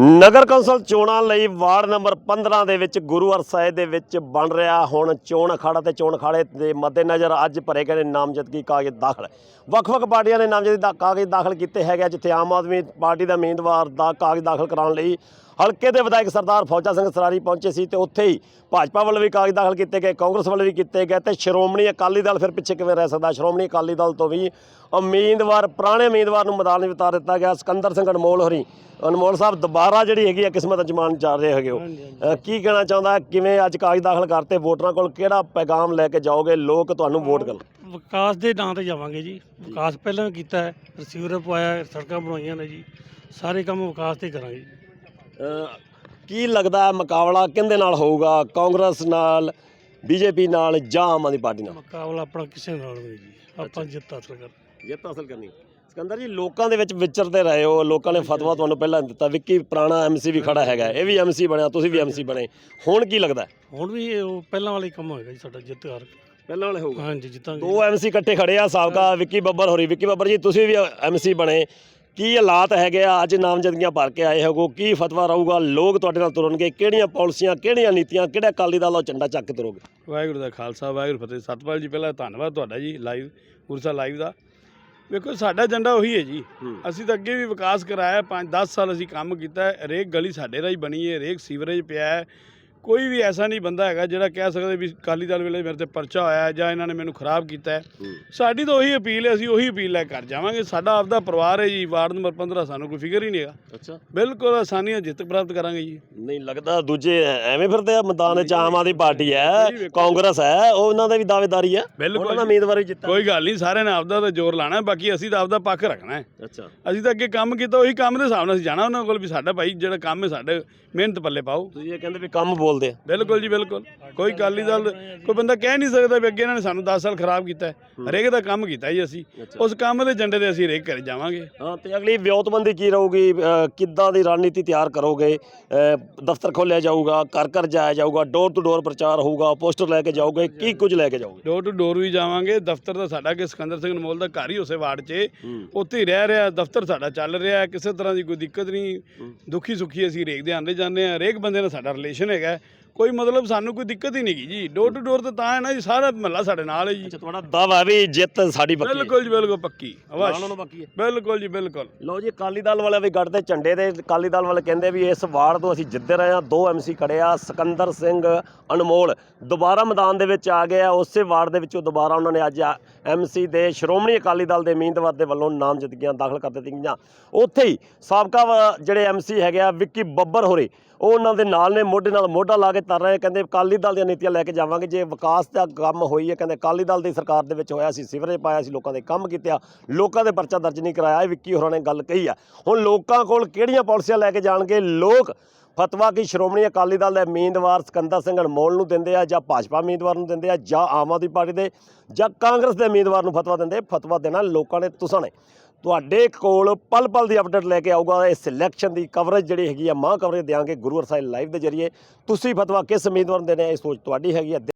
ਨਗਰ council ਚੋਣਾਂ ਲਈ ward number 15 ਦੇ ਵਿੱਚ ਗੁਰੂਵਰ ਸਾਹਿਬ ਦੇ ਵਿੱਚ ਬਣ ਰਿਹਾ ਹੁਣ ਚੋਣ ਅਖਾੜਾ ਤੇ ਚੋਣ ਅਖਾੜੇ ਦੇ ਮੱਦੇਨਜ਼ਰ ਅੱਜ ਭਰੇ ਗਏ ਨੇ ਨਾਮਜ਼ਦਗੀ ਕਾਗਜ਼ ਦਾਖਲ। ਵੱਖ-ਵੱਖ ਪਾਰਟੀਆਂ ਨੇ ਨਾਮਜ਼ਦਗੀ ਦਾ ਕਾਗਜ਼ ਦਾਖਲ ਕੀਤੇ ਹੈਗੇ ਜਿੱਥੇ ਆਮ ਆਦਮੀ ਪਾਰਟੀ ਦਾ ਉਮੀਦਵਾਰ ਦਾ ਕਾਗਜ਼ ਦਾਖਲ ਕਰਾਉਣ ਲਈ ਹਲਕੇ ਦੇ ਵਿਧਾਇਕ ਸਰਦਾਰ ਫੌਜਾ ਸਿੰਘ ਸਰਾਰੀ ਪਹੁੰਚੇ ਸੀ ਤੇ ਉੱਥੇ ਹੀ ਭਾਜਪਾ ਵੱਲੋਂ ਵੀ ਕਾਗਜ਼ ਦਾਖਲ ਕੀਤੇ ਗਏ ਕਾਂਗਰਸ ਵੱਲੋਂ ਵੀ ਕੀਤੇ ਗਏ ਤੇ ਸ਼੍ਰੋਮਣੀ ਅਕਾਲੀ ਦਲ ਫਿਰ ਪਿੱਛੇ ਕਿਵੇਂ ਰਹਿ ਸਕਦਾ? ਸ਼੍ਰੋਮਣੀ ਅਕਾਲੀ ਦਲ ਤੋਂ ਵੀ ਉਮੀਦਵਾਰ ਪੁਰਾਣੇ ਉਮੀਦਵਾਰ ਨੂੰ ਮੈਦਾਨ ਵਿੱਚ ਉਤਾਰ ਦਿੱਤਾ ਗਿਆ। ਸਿਕੰਦਰ ਸਿੰਘ ਅਨਮੋਲ ਹੋਰੀ ਅਨਮੋਲ ਸਾਹਿਬ ਦੁਬਾਰਾ ਜਿਹੜੀ ਹੈਗੀ ਆ ਕਿਸਮਤ ਅਜਮਾਨ ਚੱਲ ਰਹੇ ਹੈਗੇ ਹੋ। ਅ, ਕੀ ਕਹਿਣਾ ਚਾਹੁੰਦਾ? ਕਿਵੇਂ ਅੱਜ ਕਾਗਜ਼ ਦਾਖਲ ਕਰਤੇ ਵੋਟਰਾਂ ਕੋਲ? ਕਿਹੜਾ ਪੈਗਾਮ ਲੈ ਕੇ ਜਾਓਗੇ? ਲੋਕ ਤੁਹਾਨੂੰ ਵੋਟ ਕਰਨ। ਵਿਕਾਸ ਦੇ ਨਾਂ ਤੇ ਜਾਵਾਂਗੇ ਜੀ। ਵਿਕਾਸ ਪਹਿਲਾਂ ਵੀ ਕੀਤਾ ਹੈ ਰਿਸੀਵਰ ਪਵਾਇਆ ਸੜਕਾਂ ਬਣਾਈਆਂ ਨੇ ਜੀ। ਸਾਰੇ ਕੰਮ ਵਿਕਾਸ ਤੇ ਕਰਾਂਗੇ ਜੀ। ਕੀ ਲੱਗਦਾ ਮੁਕਾਬਲਾ ਕਿਹਦੇ ਨਾਲ ਹੋਊਗਾ? ਕਾਂਗਰਸ ਨਾਲ ਬੀਜੇਪੀ ਨਾਲ ਜਾਂ ਆਮ ਆਦਮੀ ਪਾਰਟੀ ਨਾਲ? ਮੁਕਾਬਲਾ ਆਪਣਾ ਕਿਸੇ ਨਾਲ ਨਹੀਂ ਜੀ। ਆਪਾਂ ਜਿੱਤ ਹਾਸਲ ਕਰ ਜਿੱਤ ਹਾਸਲ ਕਰਨੀ। ਸਿਕੰਦਰ ਜੀ ਲੋਕਾਂ ਦੇ ਵਿੱਚ ਵਿਚਰਦੇ ਰਹੇ ਹੋ। ਲੋਕਾਂ ਨੇ ਫਤਵਾ ਤੁਹਾਨੂੰ ਪਹਿਲਾਂ ਦਿੱਤਾ। ਵਿੱਕੀ ਪੁਰਾਣਾ ਐਮਸੀ ਵੀ ਖੜਾ ਹੈਗਾ। ਇਹ ਵੀ ਐਮਸੀ ਬਣਿਆ ਤੁਸੀਂ ਵੀ ਐਮਸੀ ਬਣੇ। ਹੁਣ ਕੀ ਲੱਗਦਾ? ਹੁਣ ਵੀ ਇਹ ਉਹ ਪਹਿਲਾਂ ਵਾਲਾ ਹੀ ਕੰਮ ਹੋਏਗਾ ਜੀ ਸਾਡਾ ਜਿੱਤ ਹਾਰ ਪਹਿਲਾਂ ਵਾਲੇ ਹੋਊਗਾ? ਹਾਂਜੀ ਜਿੱਤਾਂਗੇ। ਦੋ ਐਮਸੀ ਇਕੱਠੇ ਖੜੇ ਆ ਸਾਬਕਾ ਵਿੱਕੀ ਬੱਬਰ ਹੋਰੀ। ਵਿੱਕੀ ਬੱਬਰ ਜੀ ਤੁਸੀਂ ਵੀ ਐਮਸੀ ਬਣੇ। ਕੀ ਹਾਲਾਤ ਹੈਗੇ ਆ? ਅੱਜ ਨਾਮਜ਼ਦਗੀਆਂ ਭਰ ਕੇ ਆਏ ਹੋਗੋ ਕੀ ਫਤਵਾ ਰਹੂਗਾ? ਲੋਕ ਤੁਹਾਡੇ ਨਾਲ ਤੁਰਨਗੇ। ਕਿਹੜੀਆਂ ਪਾਲਿਸੀਆਂ ਕਿਹੜੀਆਂ ਨੀਤੀਆਂ ਕਿਹੜਾ ਅਕਾਲੀ ਦਲ ਦਾ ਝੰਡਾ ਚੱਕ ਕੇ ਤੁਰੋਗੇ? ਵਾਹਿਗੁਰੂ ਦਾ ਖਾਲਸਾ ਵਾਹਿਗੁਰੂ ਫਤਿਹ। ਸਤਪਾਲ ਜੀ ਪਹਿਲਾਂ ਧੰਨਵਾਦ ਤੁਹਾਡਾ ਜੀ ਲਾਈਵ ਉਰਸਾ ਲਾਈਵ ਦਾ। ਵੇਖੋ ਸਾਡਾ ਏਜੰਡਾ ਉਹੀ ਹੈ ਜੀ। ਅਸੀਂ ਤਾਂ ਅੱਗੇ ਵੀ ਵਿਕਾਸ ਕਰਾਇਆ 5-10 ਸਾਲ ਅਸੀਂ ਕੰਮ ਕੀਤਾ ਹੈ। ਹਰੇਕ ਗਲੀ ਸਾਡੇ ਰਾਹੀਂ ਬਣੀ ਹੈ ਹਰੇਕ ਸੀਵਰੇਜ ਪਿਆ ਹੈ। ਕੋਈ ਵੀ ਐਸਾ ਨਹੀਂ ਬੰਦਾ ਹੈਗਾ ਜਿਹੜਾ ਕਹਿ ਸਕਦਾ ਵੀ ਅਕਾਲੀ ਦਲ ਵੇਲੇ ਮੇਰੇ ਤੇ ਪਰਚਾ ਹੋਇਆ ਹੈ ਜਾਂ ਇਹਨਾਂ ਨੇ ਮੈਨੂੰ ਖਰਾਬ ਕੀਤਾ ਹੈ। ਸਾਡੀ ਤਾਂ ਉਹੀ ਅਪੀਲ ਹੈ ਅਸੀਂ ਉਹੀ ਅਪੀਲ ਲੈ ਕਰ ਜਾਵਾਂਗੇ। ਸਾਡਾ ਆਪਦਾ ਪਰਿਵਾਰ ਹੈ ਜੀ ਵਾਰਡ ਨੰਬਰ 15 ਸਾਨੂੰ ਕੋਈ ਫਿਕਰ ਹੀ ਨਹੀਂ ਹੈਗਾ। ਅੱਛਾ। ਬਿਲਕੁਲ ਆਸਾਨੀ ਨਾਲ ਜਿੱਤ ਪ੍ਰਾਪਤ ਕਰਾਂਗੇ ਜੀ। ਨਹੀਂ ਲੱਗਦਾ ਦੂਜੇ ਐਵੇਂ ਫਿਰਦੇ ਆ ਮੈਦਾਨ ਵਿੱਚ ਆਮ ਆਦਮੀ ਪਾਰਟੀ ਹੈ ਕਾਂਗਰਸ ਹੈ ਉਹ ਉਹਨਾਂ ਦਾ ਵੀ ਦਾਅਵੇਦਾਰੀ ਹੈ। ਬਿਲਕੁਲ ਉਹਨਾਂ ਦਾ ਉਮੀਦਵਾਰ ਵੀ ਜਿੱਤਾ ਕੋਈ ਗੱਲ ਨਹੀਂ ਸਾਰਿਆਂ ਨੇ ਆਪਦਾ ਤਾਂ ਜ਼ੋਰ ਲਾਣਾ ਬਾਕੀ ਅਸੀਂ ਤਾਂ ਆਪਦਾ ਪੱਖ ਰੱਖਣਾ ਹੈ। ਅੱਛਾ। ਅਸੀਂ ਤਾਂ ਅੱਗੇ ਕੰਮ ਕੀਤਾ ਉਹੀ ਕੰਮ ਦੇ ਹਿਸਾਬ ਨਾਲ ਅਸੀਂ ਜਾਣਾ ਉਹਨਾਂ ਕੋਲ ਵੀ ਸਾਡਾ ਭਾਈ ਜਿਹੜਾ ਕੰਮ ਹੈ ਸਾਡੇ ਮਿਹਨਤ ਪੱਲੇ ਪਾਓ। ਤੁਸੀਂ ਇਹ ਕਹਿੰਦੇ ਵੀ ਕੰਮ ਬੋਲਦੇ ਆ। ਬਿਲਕੁਲ ਜੀ ਬਿਲਕੁਲ। ਕੋਈ ਅਕਾਲੀ ਦਲ ਕੋਈ ਬੰਦਾ ਕਹਿ ਨਹੀਂ ਸਕਦਾ ਵੀ ਅੱਗੇ ਇਹਨਾਂ ਨੇ ਸਾਨੂੰ 10 ਸਾਲ ਖਰਾਬ ਕੀਤਾ। ਹਰੇਕ ਦਾ ਕੰਮ ਕੀਤਾ ਜੀ ਅਸੀਂ। ਉਸ ਕੰਮ ਦੇ ਏਜੰਡੇ ਤੇ ਅਸੀਂ ਹਰੇਕ ਕਰੇ ਜਾਵਾਂਗੇ। ਹਾਂ ਤੇ ਅਗਲੀ ਵਿਉਂਤਬੰਦੀ ਕੀ ਰਹੂਗੀ? ਕਿੱਦਾਂ ਦੀ ਰਣਨੀਤੀ ਤਿਆਰ ਕਰੋਗੇ? ਦਫ਼ਤਰ ਖੋਲਿਆ ਜਾਊਗਾ ਘਰ ਘਰ ਜਾਇਆ ਜਾਊਗਾ ਡੋਰ ਟੂ ਡੋਰ ਪ੍ਰਚਾਰ ਹੋਊਗਾ ਪੋਸਟਰ ਲੈ ਕੇ ਜਾਓਗੇ ਕੀ ਕੁਝ ਲੈ ਕੇ ਜਾਓਗੇ? ਡੋਰ ਟੂ ਡੋਰ ਵੀ ਜਾਵਾਂਗੇ। ਦਫ਼ਤਰ ਤਾਂ ਸਾਡਾ ਕਿ ਸਿਕੰਦਰ ਸਿੰਘ ਅਨਮੋਲ ਦਾ ਘਰ ਹੀ ਉਸੇ ਵਾਰਡ 'ਚ। ਉੱਥੇ ਹੀ ਰਹਿ ਰਿਹਾ ਦਫ਼ਤਰ ਸਾਡਾ ਚੱਲ ਰਿਹਾ ਕਿਸੇ ਤਰ੍ਹਾਂ ਦੀ ਕੋਈ ਦਿੱਕਤ ਨਹੀਂ। ਦੁੱਖੀ ਸੁੱਖੀ ਅਸੀਂ ਹਰੇਕ ਦੇ ਆਂਦੇ ਜਾਂਦੇ ਆ ਹਰੇਕ ਬੰਦੇ ਨਾਲ ਸਾਡਾ ਰਿਲੇਸ਼ਨ ਹੈਗਾ। ਕੋਈ ਮਤਲਬ ਸਾਨੂੰ ਕੋਈ ਦਿੱਕਤ ਹੀ ਨਹੀਂ ਗੀ ਜੀ। ਡੋਰ ਟੂ ਡੋਰ ਤਾਂ ਤਾਂ ਹੈ ਨਾ ਜੀ ਸਾਰਾ ਮਹੱਲਾ ਸਾਡੇ ਨਾਲ ਹੈ ਜੀ। ਅੱਛਾ ਤੁਹਾਡਾ ਦਾਵਾ ਵੀ ਜਿੱਤ ਸਾਡੀ ਪੱਕੀ ਹੈ। ਬਿਲਕੁਲ ਜੀ ਬਿਲਕੁਲ ਪੱਕੀ। ਅਵਸ਼ ਉਹਨਾਂ ਨੂੰ ਪੱਕੀ ਹੈ। ਬਿਲਕੁਲ ਜੀ ਬਿਲਕੁਲ। ਲਓ ਜੀ ਅਕਾਲੀ ਦਲ ਵਾਲੇ ਵੀ ਗੱਡ ਤੇ ਝੰਡੇ ਦੇ। ਅਕਾਲੀ ਦਲ ਵਾਲੇ ਕਹਿੰਦੇ ਵੀ ਇਸ ਵਾਰਡ ਤੋਂ ਅਸੀਂ ਜਿੱਤਦੇ ਰਹੇ ਹਾਂ। ਦੋ ਐਮਸੀ ਖੜੇ ਆ ਸਿਕੰਦਰ ਸਿੰਘ ਅਨਮੋਲ। ਦੁਬਾਰਾ ਮੈਦਾਨ ਦੇ ਵਿੱਚ ਆ ਗਏ ਆ ਉਸੇ ਵਾਰਡ ਦੇ ਵਿੱਚੋਂ ਦੁਬਾਰਾ ਉਹਨਾਂ ਨੇ ਅੱਜ ਐਮਸੀ ਦੇ ਸ਼੍ਰੋਮਣੀ ਅਕਾਲੀ ਦਲ ਦੇ ਉਮੀਦਵਾਰ ਦੇ ਵੱਲੋਂ ਨਾਮਜ਼ਦਗੀਆਂ ਦਾਖਲ ਕਰ ਦਿੱਤੀਆਂ ਉੱਥੇ ਹੀ ਸਾਬਕਾ ਜਿਹੜੇ ਐਮਸੀ ਹੈਗੇ ਆ ਵਿੱਕੀ ਬੱਬਰ ਹੋਰੇ ਉਹ ਉਹਨਾਂ ਦੇ ਨਾਲ ਨੇ। ਮੋਢੇ ਨਾਲ ਮੋਢਾ ਲਾ ਕੇ ਤਰ ਰਹੇ, ਕਹਿੰਦੇ ਅਕਾਲੀ ਦਲ ਦੀਆਂ ਨੀਤੀਆਂ ਲੈ ਕੇ ਜਾਵਾਂਗੇ, ਜੇ ਵਿਕਾਸ ਦਾ ਕੰਮ ਹੋਈ ਹੈ, ਕਹਿੰਦੇ ਅਕਾਲੀ ਦਲ ਦੀ ਸਰਕਾਰ ਦੇ ਵਿੱਚ ਹੋਇਆ ਸੀ, ਸਿਵਰੇਜ ਪਾਇਆ ਸੀ, ਲੋਕਾਂ ਦੇ ਕੰਮ ਕੀਤੇ ਆ, ਲੋਕਾਂ ਦੇ ਪਰਚਾ ਦਰਜ ਨਹੀਂ ਕਰਾਇਆ, ਇਹ ਵਿੱਕੀ ਹੋਰਾਂ ਨੇ ਗੱਲ ਕਹੀ ਆ। ਹੁਣ ਲੋਕਾਂ ਕੋਲ ਕਿਹੜੀਆਂ ਪਾਲਿਸੀਆਂ ਲੈ ਕੇ ਜਾਣਗੇ? ਲੋਕ ਫਤਵਾ ਕੀ ਸ਼੍ਰੋਮਣੀ ਅਕਾਲੀ ਦਲ ਦੇ ਉਮੀਦਵਾਰ ਸਿਕੰਦਰ ਸਿੰਘ ਅਨਮੋਲ ਨੂੰ ਦਿੰਦੇ ਆ, ਜਾਂ ਭਾਜਪਾ ਉਮੀਦਵਾਰ ਨੂੰ ਦਿੰਦੇ ਆ, ਜਾਂ ਆਮ ਆਦਮੀ ਪਾਰਟੀ ਦੇ, ਜਾਂ ਕਾਂਗਰਸ ਦੇ ਉਮੀਦਵਾਰ ਨੂੰ ਫਤਵਾ ਦਿੰਦੇ ਫਤਵਾ ਦੇਣਾ ਲੋਕਾਂ ਨੇ, ਤੁਸਾਂ ਨੇ ਤੁਹਾਡੇ ਕੋਲ ਪਲ ਪਲ ਦੀ ਅਪਡੇਟ ਲੈ ਕੇ ਆਊਗਾ। ਇਹ ਸਿਲੈਕਸ਼ਨ ਦੀ ਕਵਰੇਜ ਜਿਹੜੀ ਹੈਗੀ ਆ ਮਾਂ ਕਵਰੇਜ ਦਿਆਂਗੇ ਗੁਰੂ ਅਰਸਾਈ ਲਾਈਵ ਦੇ ਜਰੀਏ। ਤੁਸੀਂ ਫਤਵਾ ਕਿਸ ਉਮੀਦਵਾਰ ਨੂੰ ਦੇਣਾ ਇਹ ਸੋਚ ਤੁਹਾਡੀ ਹੈਗੀ ਆ।